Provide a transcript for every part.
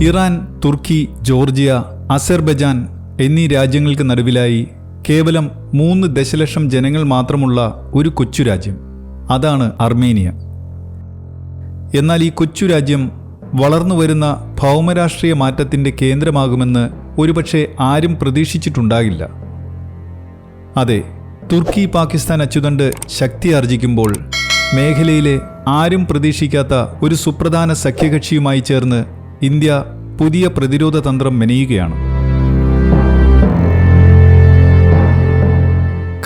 Iran തുർക്കി Georgia അസർബജാൻ എന്നീ രാജ്യങ്ങൾക്ക് നടുവിലായി കേവലം മൂന്ന് ദശലക്ഷം ജനങ്ങൾ മാത്രമുള്ള ഒരു കൊച്ചു രാജ്യം. അതാണ് അർമേനിയ. എന്നാൽ ഈ കൊച്ചു രാജ്യം വളർന്നു വരുന്ന ഭൗമരാഷ്ട്രീയ മാറ്റത്തിന്റെ കേന്ദ്രമാകുമെന്ന് ഒരുപക്ഷെ ആരും പ്രതീക്ഷിച്ചിട്ടുണ്ടാകില്ല. അതെ തുർക്കി പാകിസ്ഥാൻ അച്ചുതണ്ട് ശക്തി ആർജിക്കുമ്പോൾ മേഖലയിലെ ആരും പ്രതീക്ഷിക്കാത്ത ഒരു സുപ്രധാന സഖ്യകക്ഷിയുമായി ചേർന്ന് ഇന്ത്യ പുതിയ പ്രതിരോധ തന്ത്രം മെനയുകയാണ്.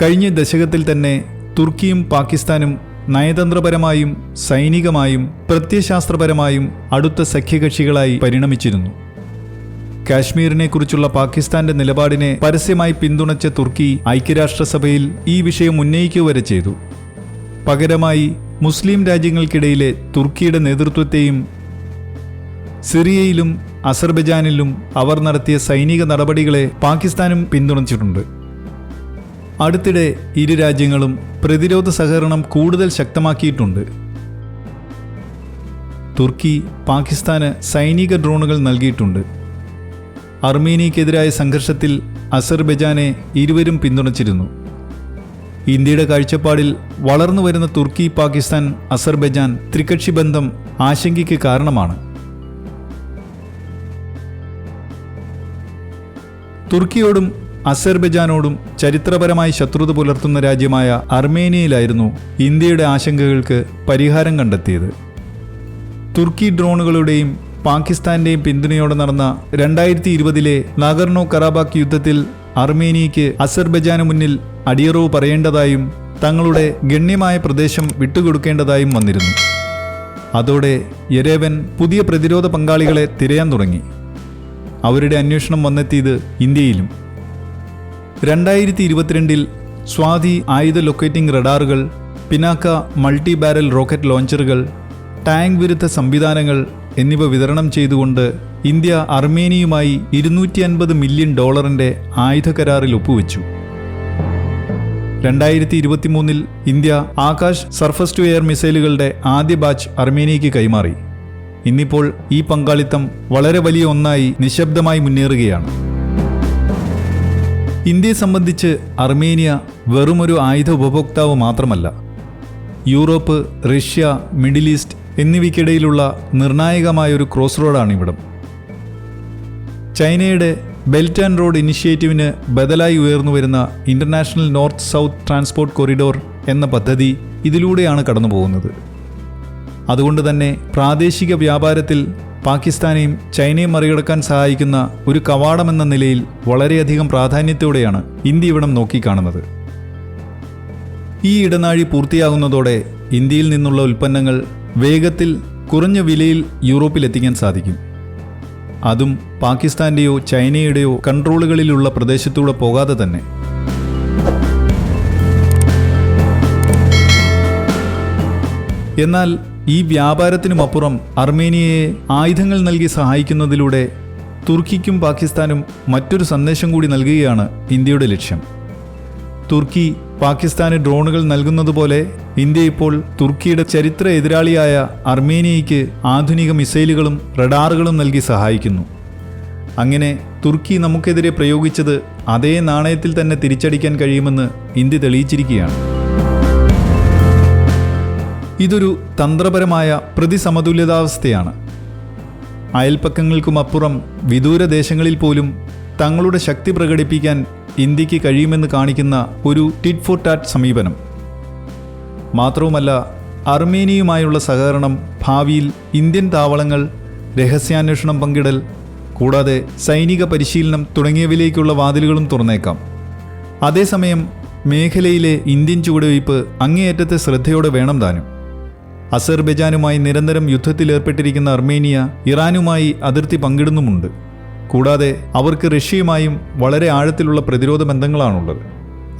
കഴിഞ്ഞ ദശകത്തിൽ തന്നെ തുർക്കിയും പാകിസ്ഥാനും നയതന്ത്രപരമായും സൈനികമായും പ്രത്യശാസ്ത്രപരമായും അടുത്ത സഖ്യകക്ഷികളായി പരിണമിച്ചിരുന്നു. കാശ്മീരിനെക്കുറിച്ചുള്ള പാകിസ്ഥാന്റെ നിലപാടിനെ പരസ്യമായി പിന്തുണച്ച തുർക്കി ഐക്യരാഷ്ട്രസഭയിൽ ഈ വിഷയം ഉന്നയിക്കുക വരെ ചെയ്തു. പകരമായി മുസ്ലിം രാജ്യങ്ങൾക്കിടയിലെ തുർക്കിയുടെ നേതൃത്വത്തെയും സിറിയയിലും അസർബൈജാനിലും അവർ നടത്തിയ സൈനിക നടപടികളെ പാകിസ്ഥാനും പിന്തുണച്ചിട്ടുണ്ട്. അടുത്തിടെ ഇരു രാജ്യങ്ങളും പ്രതിരോധ സഹകരണം കൂടുതൽ ശക്തമാക്കിയിട്ടുണ്ട്. തുർക്കി പാകിസ്ഥാന് സൈനിക ഡ്രോണുകൾ നൽകിയിട്ടുണ്ട്. അർമേനിയക്കെതിരായ സംഘർഷത്തിൽ അസർബൈജാനെ ഇരുവരും പിന്തുണച്ചിരുന്നു. ഇന്ത്യയുടെ കാഴ്ചപ്പാടിൽ വളർന്നു വരുന്ന തുർക്കി പാകിസ്ഥാൻ അസർബൈജാൻ ത്രികക്ഷി ബന്ധം ആശങ്കയ്ക്ക് കാരണമാണ്. തുർക്കിയോടും അസർബൈജാനോടും ചരിത്രപരമായി ശത്രുത പുലർത്തുന്ന രാജ്യമായ അർമേനിയയിലായിരുന്നു ഇന്ത്യയുടെ ആശങ്കകൾക്ക് പരിഹാരം കണ്ടെത്തിയത്. തുർക്കി ഡ്രോണുകളുടെയും പാകിസ്ഥാന്റെയും പിന്തുണയോടെ നടന്ന രണ്ടായിരത്തി ഇരുപതിലെ നാഗർണോ കറാബാക്ക് യുദ്ധത്തിൽ അർമേനിയയ്ക്ക് അസർബൈജാന് മുന്നിൽ അടിയറവ് പറയേണ്ടതായും തങ്ങളുടെ ഗണ്യമായ പ്രദേശം വിട്ടുകൊടുക്കേണ്ടതായും വന്നിരുന്നു. അതോടെ യരേവൻ പുതിയ പ്രതിരോധ പങ്കാളികളെ തിരയാൻ തുടങ്ങി. അവരുടെ അന്വേഷണം വന്നെത്തിയത് ഇന്ത്യയിലും. രണ്ടായിരത്തി ഇരുപത്തിരണ്ടിൽ സ്വാതി ആയുധ ലൊക്കേറ്റിംഗ് റഡാറുകൾ പിനാക്ക മൾട്ടി ബാരൽ റോക്കറ്റ് ലോഞ്ചറുകൾ ടാങ്ക് വിരുദ്ധ സംവിധാനങ്ങൾ എന്നിവ വിതരണം ചെയ്തുകൊണ്ട് ഇന്ത്യ അർമേനിയുമായി ഇരുന്നൂറ്റി അൻപത് മില്യൺ ഡോളറിന്റെ ആയുധ കരാറിൽ ഒപ്പുവെച്ചു. രണ്ടായിരത്തി ഇരുപത്തിമൂന്നിൽ India Akash surface to air മിസൈലുകളുടെ ആദ്യ ബാച്ച് അർമേനിയയ്ക്ക് കൈമാറി. ഇന്നിപ്പോൾ ഈ പങ്കാളിത്തം വളരെ വലിയ ഒന്നായി നിശബ്ദമായി മുന്നേറുകയാണ്. ഇന്ത്യയെ സംബന്ധിച്ച് അർമേനിയ വെറുമൊരു ആയുധ ഉപഭോക്താവ് മാത്രമല്ല യൂറോപ്പ് റഷ്യ മിഡിൽ ഈസ്റ്റ് എന്നിവയ്ക്കിടയിലുള്ള നിർണായകമായൊരു ക്രോസ് റോഡാണ് ഇവിടം ചൈനയുടെ ബെൽറ്റ് ആൻഡ് റോഡ് ഇനിഷ്യേറ്റീവിന് ബദലായി ഉയർന്നു വരുന്ന international north south transport corridor എന്ന പദ്ധതി ഇതിലൂടെയാണ് കടന്നു പോകുന്നത് അതുകൊണ്ട് തന്നെ പ്രാദേശിക വ്യാപാരത്തിൽ പാകിസ്ഥാനെയും ചൈനയും മറികടക്കാൻ സഹായിക്കുന്ന ഒരു കവാടമെന്ന നിലയിൽ വളരെയധികം പ്രാധാന്യത്തോടെയാണ് ഇന്ത്യ ഇവിടം നോക്കിക്കാണുന്നത്. ഈ ഇടനാഴി പൂർത്തിയാകുന്നതോടെ ഇന്ത്യയിൽ നിന്നുള്ള ഉൽപ്പന്നങ്ങൾ വേഗത്തിൽ കുറഞ്ഞ വിലയിൽ യൂറോപ്പിലെത്തിക്കാൻ സാധിക്കും. അതും പാകിസ്ഥാന്റെയോ ചൈനയുടെയോ കൺട്രോളുകളിലുള്ള പ്രദേശത്തൂടെ പോകാതെ തന്നെ. എന്നാൽ ഈ വ്യാപാരത്തിനുമപ്പുറം അർമേനിയയെ ആയുധങ്ങൾ നൽകി സഹായിക്കുന്നതിലൂടെ തുർക്കിക്കും പാകിസ്ഥാനും മറ്റൊരു സന്ദേശം കൂടി നൽകുകയാണ് ഇന്ത്യയുടെ ലക്ഷ്യം. തുർക്കി പാകിസ്ഥാന് ഡ്രോണുകൾ നൽകുന്നതുപോലെ ഇന്ത്യ ഇപ്പോൾ തുർക്കിയുടെ ചരിത്ര എതിരാളിയായ അർമേനിയയ്ക്ക് ആധുനിക മിസൈലുകളും റഡാറുകളും നൽകി സഹായിക്കുന്നു. അങ്ങനെ തുർക്കി നമുക്കെതിരെ പ്രയോഗിച്ചത് അതേ നാണയത്തിൽ തന്നെ തിരിച്ചടിക്കാൻ കഴിയുമെന്ന് ഇന്ത്യ തെളിയിച്ചിരിക്കുകയാണ്. ഇതൊരു തന്ത്രപരമായ പ്രതിസമതുല്യതാവസ്ഥയാണ്. അയൽപ്പക്കങ്ങൾക്കുമപ്പുറം വിദൂരദേശങ്ങളിൽ പോലും തങ്ങളുടെ ശക്തി പ്രകടിപ്പിക്കാൻ ഇന്ത്യയ്ക്ക് കഴിയുമെന്ന് കാണിക്കുന്ന ഒരു ടിറ്റ് ഫോർ ടാറ്റ് സമീപനം. മാത്രവുമല്ല അർമേനിയുമായുള്ള സഹകരണം ഭാവിയിൽ ഇന്ത്യൻ താവളങ്ങൾ രഹസ്യാന്വേഷണം പങ്കിടൽ കൂടാതെ സൈനിക പരിശീലനം തുടങ്ങിയവയിലേക്കുള്ള വാതിലുകളും തുറന്നേക്കാം. അതേസമയം മേഖലയിലെ ഇന്ത്യൻ ചുവടുവയ്പ് അങ്ങേയറ്റത്തെ ശ്രദ്ധയോടെ വേണം താനും. അസർബൈജാനുമായി നിരന്തരം യുദ്ധത്തിലേർപ്പെട്ടിരിക്കുന്ന അർമേനിയ ഇറാനുമായി അതിർത്തി പങ്കിടുന്നുമുണ്ട്. കൂടാതെ അവർക്ക് റഷ്യയുമായും വളരെ ആഴത്തിലുള്ള പ്രതിരോധ ബന്ധങ്ങളാണുള്ളത്.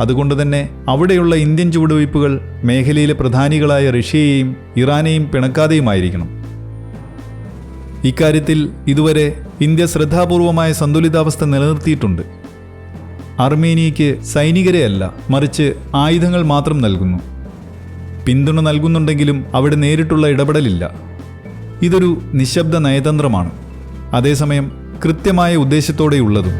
അതുകൊണ്ട് തന്നെ അവിടെയുള്ള ഇന്ത്യൻ ചുവടുവയ്പ്പുകൾ മേഖലയിലെ പ്രധാനികളായ റഷ്യയെയും ഇറാനെയും പിണക്കാതെയുമായിരിക്കണം. ഇക്കാര്യത്തിൽ ഇതുവരെ ഇന്ത്യ ശ്രദ്ധാപൂർവമായ സന്തുലിതാവസ്ഥ നിലനിർത്തിയിട്ടുണ്ട്. അർമേനിയയ്ക്ക് സൈനികരെയല്ല മറിച്ച് ആയുധങ്ങൾ മാത്രം നൽകുന്നു. പിന്തുണ നൽകുന്നുണ്ടെങ്കിലും അവിടെ നേരിട്ടുള്ള ഇടപെടലില്ല. ഇതൊരു നിശബ്ദ നയതന്ത്രമാണ്. അതേസമയം കൃത്യമായ ഉദ്ദേശത്തോടെയുള്ളതും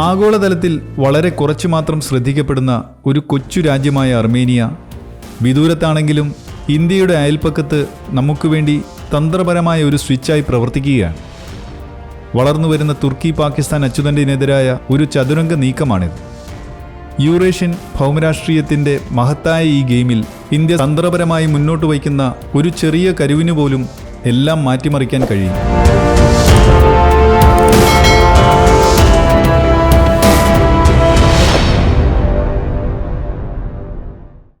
ആഗോളതലത്തിൽ വളരെ കുറച്ചു മാത്രം ശ്രദ്ധിക്കപ്പെടുന്ന ഒരു കൊച്ചു രാജ്യമായ അർമേനിയ വിദൂരത്താണെങ്കിലും ഇന്ത്യയുടെ അയൽപ്പക്കത്ത് നമുക്ക് വേണ്ടി തന്ത്രപരമായ ഒരു സ്വിച്ചായി പ്രവർത്തിക്കുകയാണ്. വളർന്നു വരുന്ന തുർക്കി പാകിസ്ഥാൻ അച്ചുതണ്ടിനെതിരായ ഒരു ചതുരംഗ നീക്കമാണിത്. യൂറേഷ്യൻ ഭൗമരാഷ്ട്രീയത്തിന്റെ മഹത്തായ ഈ ഗെയിമിൽ ഇന്ത്യ തന്ത്രപരമായി മുന്നോട്ട് വയ്ക്കുന്ന ഒരു ചെറിയ കരുവിനു പോലും എല്ലാം മാറ്റിമറിക്കാൻ കഴിയും.